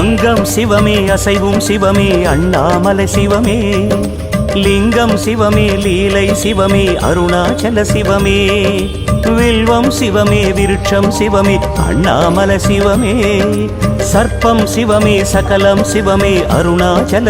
அங்கம் சிவமே அசைவும் சிவமே அண்ணாமலை சிவமே. லிங்கம் சிவமே லீலை சிவமே அருணாச்சல சிவமே. வில்வம் சிவமே விருட்சம் சிவமே அண்ணாமலை சிவமே. சர்ப்பம் சிவமே சகலம் சிவமே அருணாச்சல